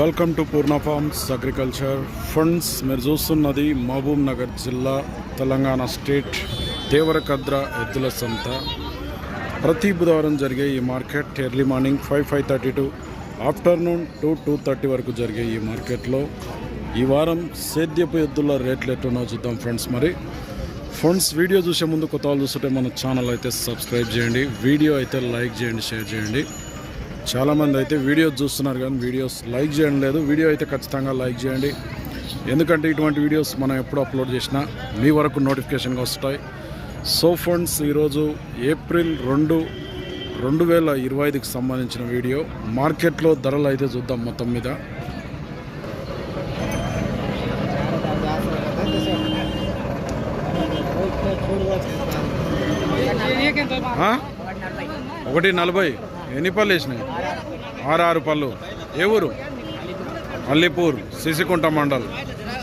Welcome to Purna farms agriculture funds మీరు చూస్తున్నది మహబూబ్ నగర్ జిల్లా తెలంగాణ స్టేట్ దేవరకద్ర ఎద్దుల సంత. ప్రతి బుధవారం జరిగే ఈ market early morning five five thirty to afternoon two two thirty వరకు జరిగే ఈ మార్కెట్లో ఈ వారం సేద్యపు ఎద్దుల రేట్లు ఎట్టున్నో చూద్దాం ఫ్రెండ్స్ మరి. ఫ్రెండ్స్ వీడియో చూసే ముందు కొత్త వాళ్ళు చూస్తుంటే మన ఛానల్ అయితే సబ్స్క్రైబ్ చేయండి. వీడియో అయితే లైక్ చేయండి షేర్ చేయండి. చాలామంది అయితే వీడియోస్ చూస్తున్నారు కానీ వీడియోస్ లైక్ చేయడం లేదు. వీడియో అయితే ఖచ్చితంగా లైక్ చేయండి. ఎందుకంటే ఇటువంటి వీడియోస్ మనం ఎప్పుడు అప్లోడ్ చేసినా మీ వరకు నోటిఫికేషన్గా వస్తాయి. సో ఫ్రెండ్స్ ఈరోజు ఏప్రిల్ రెండు రెండు వేల ఇరవై ఐదుకి సంబంధించిన వీడియో. మార్కెట్లో ధరలు అయితే చూద్దాం మొత్తం మీద. ఒకటి నలభై. ఎన్ని పళ్ళు వేసినాయి? ఆరు ఆరు పళ్ళు. ఏ ఊరు? అల్లిపూర్ సిసికుంట మండల్.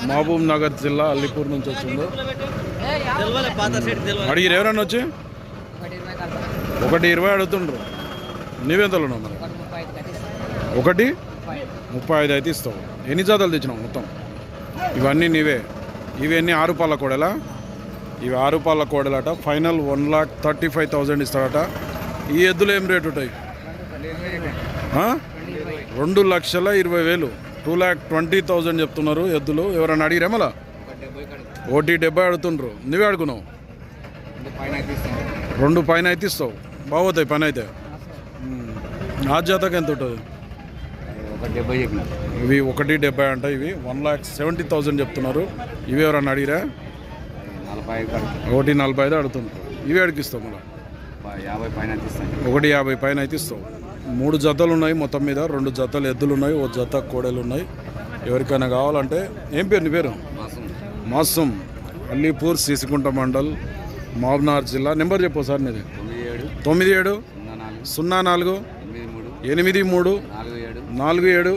మహబూబ్ నగర్ జిల్లా అల్లిపూర్ నుంచి వచ్చిందో. అడిగిరు ఎవరన్నా వచ్చి? ఒకటి ఇరవై అడుగుతుండ్రు. నీవెంతలో మరి? ఒకటి ముప్పై ఐదు అయితే ఇస్తావు. ఎన్ని జాతలు తెచ్చినావు మొత్తం? ఇవన్నీ నీవే. ఇవన్నీ ఆరు పాల కోడలా. ఇవి ఆరు పాల కోడలట. Final one lakh thirty five thousand ఇస్తాడట. ఈ ఎద్దులు ఏం రేటు ఉంటాయి? రెండు లక్షల ఇరవై వేలు. టూ ల్యాక్ ట్వంటీ థౌజండ్ చెప్తున్నారు ఎద్దులు. ఎవరైనా అడిగిరే మళ్ళా? ఒకటి డెబ్బై అడుగుతుండ్రు నువ్వే అడుగున్నావు రెండు పైన అయితే ఇస్తావు. బాగోతాయి పని అయితే. ఆ జాతకు ఎంత ఉంటుంది? ఇవి ఒకటి డెబ్బై అంట ఇవి. వన్ ల్యాక్ సెవెంటీ థౌజండ్ చెప్తున్నారు. ఇవి ఎవరన్నా అడిగిరా? ఒకటి నలభై ఐదు అడుగుతుంటారు ఇవి అడిగిస్తావు మళ్ళీ? ఒకటి యాభై పైన అయితే ఇస్తావు. మూడు జతలు ఉన్నాయి మొత్తం మీద రెండు జతలు ఎద్దులు ఉన్నాయి ఓ జత కోడలు ఉన్నాయి. ఎవరికైనా కావాలంటే ఏం పేరు నీ పేరు? మాసం అల్లీపూర్ సీసికుంట మండల్ మహబూబ్నగర్ జిల్లా. నెంబర్ చెప్పు సార్ నీది. తొమ్మిది ఏడు. తొమ్మిది ఏడు సున్నా నాలుగు. ఎనిమిది మూడు. నాలుగు ఏడు.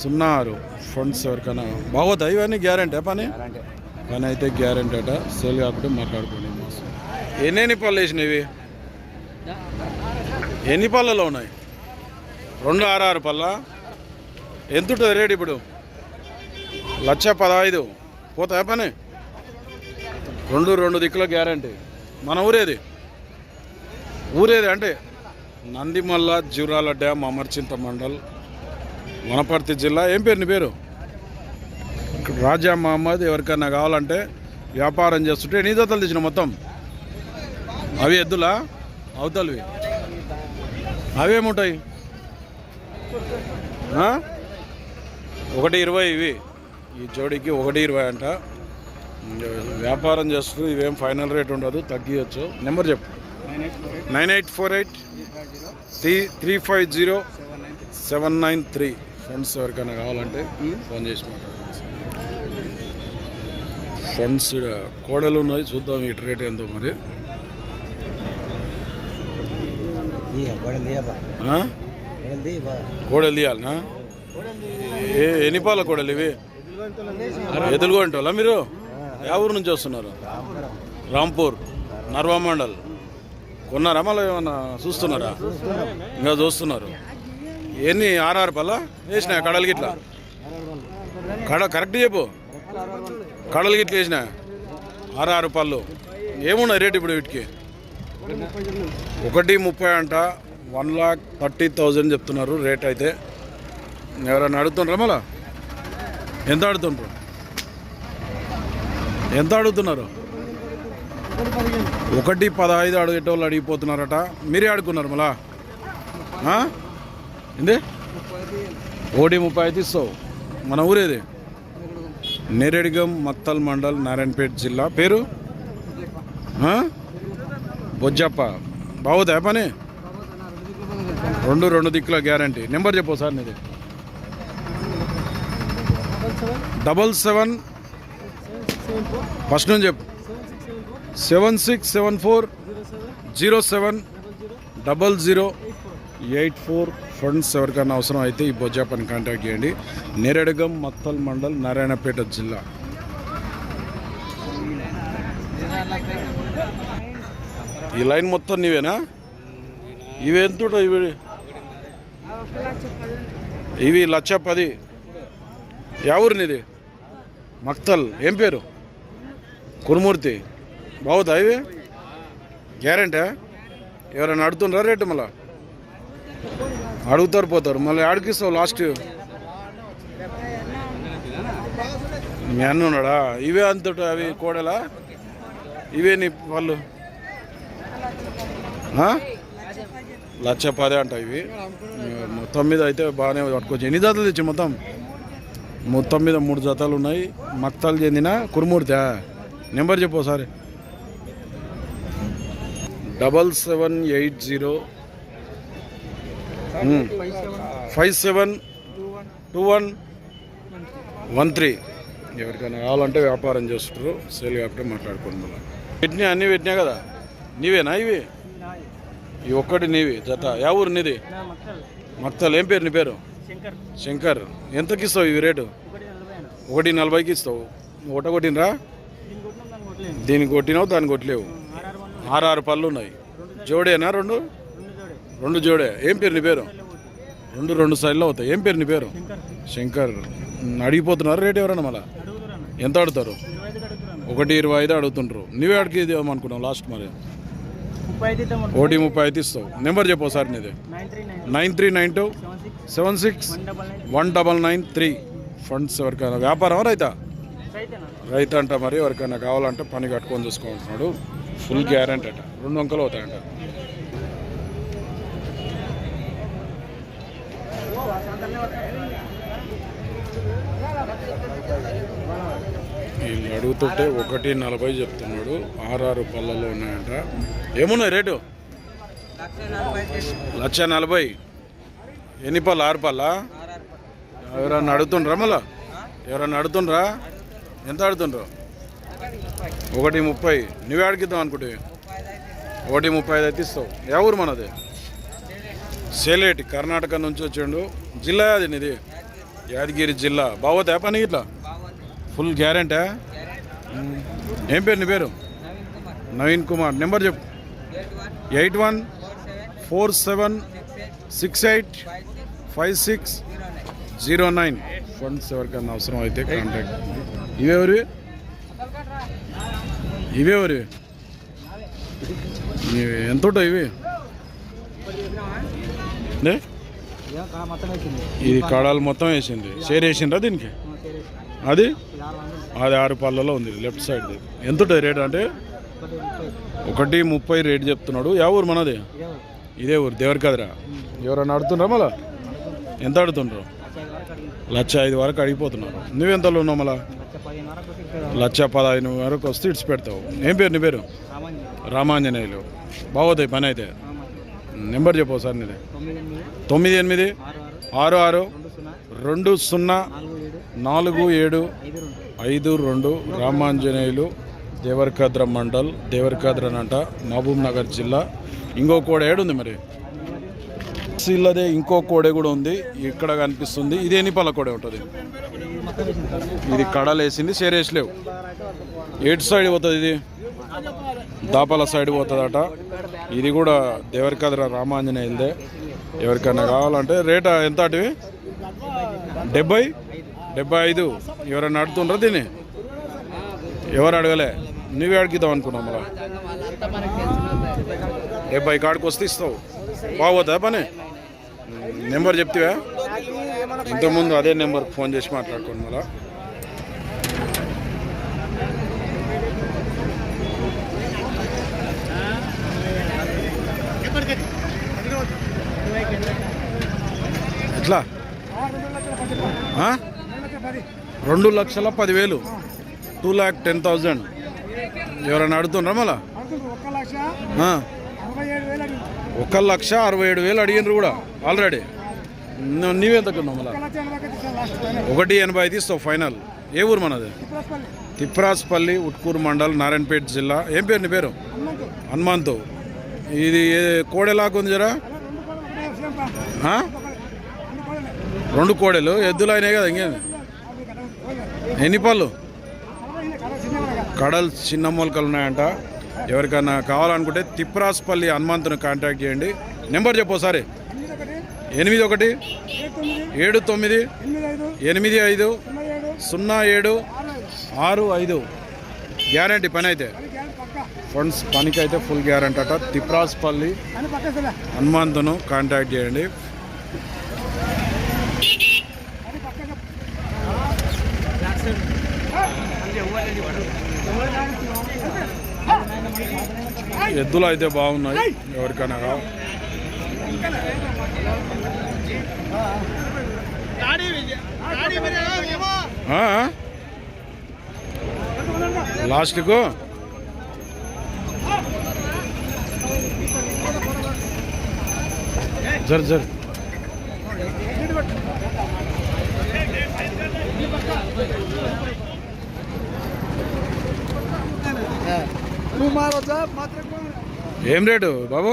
సున్నా ఆరు. ఫండ్స్ ఎవరికైనా బాగోతాయి ఇవన్నీ గ్యారంటీ పని? పని అయితే గ్యారంటీ అట. సేల్ కాకపోతే మాట్లాడుకోండి. మాసం ఎన్నెన్ని పళ్ళు వేసినవి ఎన్ని పళ్ళలో ఉన్నాయి? రెండు ఆర్ఆర్ పళ్ళ ఎంత ఉంటుంది రేటు ఇప్పుడు? లక్ష పదహైదు. పోతాయా పని? రెండు రెండు దిక్కుల గ్యారంటీ. మన ఊరేది? ఊరేది అంటే నందిమల్ల జూరాల డ్యామ్ అమర్చింత మండల్ వనపర్తి జిల్లా. ఏం పేరు నీ పేరు? రాజా మహమ్మద్ ఎవరికైనా కావాలంటే వ్యాపారం చేస్తుంటే ఎన్ని దత్తలు తెచ్చిన మొత్తం? అవి ఎద్దులా? అవతలవి. అవేముంటాయి? ఒకటి ఇరవై ఇవి. ఈ జోడికి ఒకటి ఇరవై అంట. వ్యాపారం చేస్తూ ఇవేం ఫైనల్ రేట్ ఉండదు తగ్గియచ్చు. నెంబర్ చెప్పు. Nine eight four eight three three five zero seven nine three. Funds ఎవరికైనా కావాలంటే ఫోన్ చేసి ఈడ కోడలు ఉన్నాయి చూద్దాం ఈ రేట్ ఎంతో మరి? కోడలు తీయాలనా? ఏ ఎన్ని పాల కోడలు ఇవి? ఎదులుగా ఉంటాలా మీరు ఏ ఊరు నుంచి వస్తున్నారు? రాంపూర్. నర్వా మండల్. కొన్నారా మళ్ళీ ఏమన్నా చూస్తున్నారా? ఇంకా చూస్తున్నారు. ఎన్ని? ఆర్ఆర్ పళ్ళ వేసినా కడలు గిట్ల? కడ కరెక్ట్ చెప్పు. కడలు గిట్ల వేసిన? ఆర్ఆర్ పళ్ళు ఏమున్నాయి రేట్ ఇప్పుడు వీటికి? ఒకటి ముప్పై అంట వన్ లాక్ థర్టీ థౌజండ్ చెప్తున్నారు రేట్ అయితే. ఎవరైనా అడుగుతుండ్రా మళ్ళా? ఎంత అడుగుతుండ్రు ఎంత అడుగుతున్నారు? ఒకటి పదహైదు అడిగేటోళ్ళు అడిగిపోతున్నారట. మీరే అడుగున్నారు మళ్ళా? ఏంది? ఓడి ముప్పై ఐదు ఇస్తావు. మన ఊరేది? నేరేడిగం మత్తల్ మండల్ నారాయణపేట జిల్లా. పేరు? బొజ్జప్ప. బాగుదా పని? రెండు రెండు దిక్కుల గ్యారంటీ. నెంబర్ చెప్పు సార్ నీది. Double seven. ఫస్ట్ నుంచి చెప్పు. Seven six seven four zero seven double zero eight four. Funds ఎవరికైనా అవసరం అయితే ఈ బొజ్జాపని కాంటాక్ట్ చేయండి. నేరేడుగం మత్తల్ మండల్ నారాయణపేట జిల్లా. ఈ లైన్ మొత్తం నీవేనా? ఇవి ఎంత ఇవి ఇవి లక్ష పది యా మక్తల్. ఏం పేరు? కురుమూర్తి. బాగుతా ఇవి? గ్యారంటీ? ఎవరైనా అడుగుతున్నారా రేటు మళ్ళా? అడుగుతారు పోతారు. మళ్ళీ అడిగిస్తావు లాస్ట్. మీ అన్న ఉన్నాడా? ఇవే అంతట అవి కోడలా? ఇవే నీ వాళ్ళు లక్ష పదే అంట ఇవి. మొత్తం మీద అయితే బాగానే పట్టుకోవచ్చు ఎన్ని జాతలు తెచ్చి మొత్తం? మొత్తం మీద మూడు జతలు ఉన్నాయి. మక్తాలు చెందిన కురుమూర్తి నెంబర్ చెప్పు ఒకసారి. Double seven eight zero. Five seven two one one three. ఎవరికైనా కావాలంటే వ్యాపారం చేస్తారు సేల్ కాకపోతే మాట్లాడుకోండి మళ్ళీ. పెట్టినా అన్నీ పెట్టినా కదా? నీవేనా ఇవి? ఈ ఒక్కటి నీవి జత. యా ఊరు నీది? మక్తల్ ఏం పేరు నీ పేరు? శంకర్. ఎంతకి ఇస్తావు ఇవి రేటు? ఒకటి నలభైకి ఇస్తావు ఒకట కొట్టినరా దీనికి కొట్టినావు దాన్ని కొట్టలేవు. ఆరు ఆరు పళ్ళు ఉన్నాయి. జోడేనా రెండు? రెండు జోడే. ఏం పేరు నీ పేరు? రెండు రెండు సైడ్లో అవుతాయి ఏం పేరు నీ పేరు? శంకర్. అడిగిపోతున్నారు రేట్ ఎవరైనా మళ్ళా? ఎంత అడుగుతారు? ఒకటి ఇరవై ఐదు అడుగుతుంటారు నువ్వే అడిగి అనుకున్నావు లాస్ట్ మరి? ఒకటి ముప్పై ఐదు ఇస్తావు. నెంబర్ చెప్పు సార్ నీది. Nine three nine two. Seven six. One double nine three. Funds ఎవరికైనా వ్యాపారం రైతా? రైతు అంట మరి ఎవరికైనా కావాలంటే పని కట్టుకొని చూసుకుంటున్నాడు ఫుల్ గ్యారంటీ అట. రెండు వంకలు అవుతాయంట. నేను అడుగుతుంటే ఒకటి నలభై చెప్తున్నాడు. ఆరారు పళ్ళలో ఉన్నాయంట. ఏమున్నాయి రేటు? లక్ష నలభై. ఎన్ని పళ్ళు? ఆరు పళ్ళా? ఎవరన్నా అడుగుతుండ్రా మళ్ళా? ఎవరన్నా అడుగుతుండ్రా? ఎంత అడుగుతుండ్రు? ఒకటి ముప్పై. నువ్వే అడిగిద్దాం అనుకుంటే. ఒకటి ముప్పై ఐదు అయితే ఇస్తావు. ఏ ఊరు మనది? సేలేటి కర్ణాటక నుంచి వచ్చిండు. జిల్లా అది నీది? యాదగిరి జిల్లా. బాగోతా పని ఇట్లా ఫుల్ గ్యారెంటా? ఏం పేరు నీ పేరు? నవీన్ కుమార్. నెంబర్ చెప్పు. Eight one four seven six eight five six zero nine. Funds ఎవరికైనా అవసరం అయితే కాంటాక్ట్. ఇవెవరి ఇవెవరి ఇవి ఎంత ఉంటాయి ఇవి? ఇది కడాలు మొత్తం వేసింది. షేర్ వేసిండ్రా దీనికి? అది? అది ఆరు పళ్ళలో ఉంది లెఫ్ట్ సైడ్ ఎంత ఉంటుంది రేట్ అంటే? ఒకటి ముప్పై రేట్ చెప్తున్నాడు. యా ఊరు మనది? ఇదే ఊరు దేవరికదరా ఎవరైనా అడుగుతుండ్రా మళ్ళా? ఎంత అడుగుతుండ్రు? లక్ష ఐదు వరకు అడిగిపోతున్నారు. నువ్వెంతలో ఉన్నావు మళ్ళా? లక్ష వరకు వస్తే పదహైదు వరకు వస్తే పెడతావు. ఏం పేరు నీ పేరు? రామాంజనేయులు. బాగోతాయి పని అయితే. నెంబర్ చెప్పవు సార్ నీది. తొమ్మిది ఎనిమిది? ఆరు ఆరు. రెండు సున్నా? నాలుగు ఏడు ఐదు రెండు రామాంజనేయులు దేవరకాద్ర మండల్ దేవరకద్ర అంట మహబూబ్ నగర్ జిల్లా. ఇంకో కోడ ఏడుంది మరి? ఇల్లదే ఇంకో కోడే కూడా ఉంది. ఇక్కడ కనిపిస్తుంది. ఇది ఎన్ని పళ్ళ కోడే ఉంటుంది. ఇది కడలేసింది సేరేసలేవు ఎటు సైడ్ పోతుంది ఇది? దాపాల సైడ్ పోతుందట. ఇది కూడా దేవరకద్ర రామాంజనేయులదే. ఎవరికైనా కావాలంటే రేట్ ఎంత అటువి? డెబ్బై డెబ్బై ఐదు. ఎవరైనా అడుగుతుండ్రా దీన్ని? ఎవరు అడగలే? నువ్వే అడిగిద్దాం అనుకున్నావు మళ్ళా. డెబ్బై కాడికి వస్తే ఇస్తావు. బాగోదా పని? నెంబర్ చెప్తివా? ఇంతకుముందు అదే నెంబర్కి ఫోన్ చేసి మాట్లాడుకోండి మళ్ళా. ఎట్లా? రెండు లక్షల పదివేలు. టూ ల్యాక్ టెన్ థౌజండ్ ఎవరైనా అడుగుతుండ్రా మళ్ళా? ఒక లక్ష అరవై ఏడు వేలు అడిగినారు కూడా ఆల్రెడీ ను- నీవెంత కొన్నావు మళ్ళా? ఒకటి ఎనభై ఐదు ఇస్తావు ఫైనల్ ఏ ఊరు మనది? తిప్రాస్పల్లి ఉట్కూరు మండల్ నారాయణపేట జిల్లా. ఏం పేరు నీ పేరు? హనుమంతు. ఇది కోడెలాగా ఉంది జరా? రెండు కోడెలు ఎద్దులు అయినాయి కదా ఇంకేం ఎన్ని పళ్ళు? కడలు కడల్ చిన్న మొలకలు ఉన్నాయంట. ఎవరికైనా కావాలనుకుంటే తిప్రాస్పల్లి హనుమంతుని కాంటాక్ట్ చేయండి. నెంబర్ చెప్పు ఒకసారి. ఎనిమిది ఒకటి ఏడు తొమ్మిది ఎనిమిది ఐదు సున్నా ఏడు ఆరు ఐదు. గ్యారంటీ పని అయితే. ఫండ్స్ పనికి అయితే ఫుల్ గ్యారంటీ అట. తిప్రాస్పల్లి హనుమంతును కాంటాక్ట్ చేయండి అది పక్క ఎద్దులు అయితే బాగున్నాయి. ఎవరికైనా కావాలి ఆ? లాస్ట్కు? జర్ జర్. ఏం రేటు బాబు?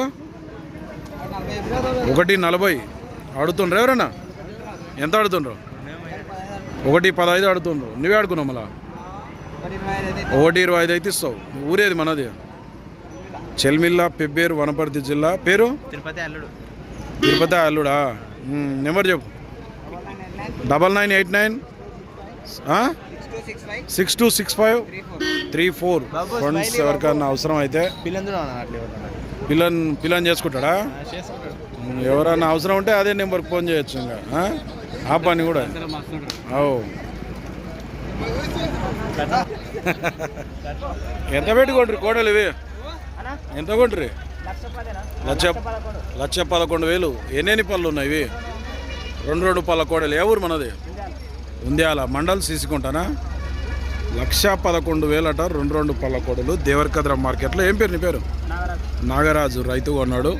ఒకటి నలభై. అడుగుతుండ్రు ఎవరన్నా? ఎంత అడుగుతుండ్రు ఒకటి పదహైదు అడుగుతుండ్రు నువ్వే ఆడుకున్నావు మళ్ళా? ఒకటి ఇరవై ఐదు అయితే ఇస్తావు. ఊరేది మనది? చెల్మిల్ల పెబ్బేరు వనపర్తి జిల్లా. పేరు? తిరుపతి అల్లుడు. తిరుపతి అల్లుడా? ఉమ్, నెంబర్ చెప్పు. Double nine eight nine. Six two six five three four. Funds ఎవరికన్నా అవసరం అయితే పిల్లని పిల్లని చేసుకుంటాడా? ఎవరన్నా అవసరం ఉంటే అదే నెంబర్కి ఫోన్ చేయొచ్చు ఇంకా ఆ? పని కూడా. అవు. ఎంత పెట్టి కొండ్రి కోడలు ఇవి? ఎంత కొండ్రి లక్ష లక్ష పదకొండు వేలు. ఎన్నెన్ని పళ్ళు ఉన్నాయి ఇవి? రెండు రెండు పళ్ళ కోడలు. ఏ ఊరు మనది? ఉంద్యాల మండల్ సీసుకుంటానా లక్ష పదకొండు వేలట రెండు రెండు పళ్ళ కోడలు దేవరకద్ర మార్కెట్లో. ఏం పేరు నీ పేరు? నాగరాజు. రైతు కొన్నాడు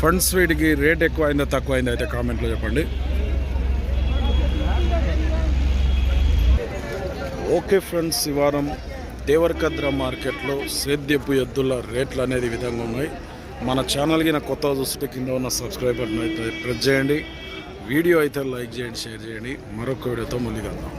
ఫండ్స్ వీటికి రేట్ ఎక్కువ అయిందా తక్కువ అయిందా అయితే కామెంట్లో చెప్పండి. ఓకే ఫ్రెండ్స్ ఈ వారం దేవరకద్ర మార్కెట్లో సేద్యపు ఎద్దుల రేట్లు అనేది విధంగా ఉన్నాయి. మన ఛానల్కి నా కొత్త చూస్తే కింద ఉన్న సబ్స్క్రైబ్ బటన్ అయితే ప్రెస్ చేయండి. వీడియో అయితే లైక్ చేయండి షేర్ చేయండి. మరొక వీడియోతో మళ్ళీ కలుద్దాం.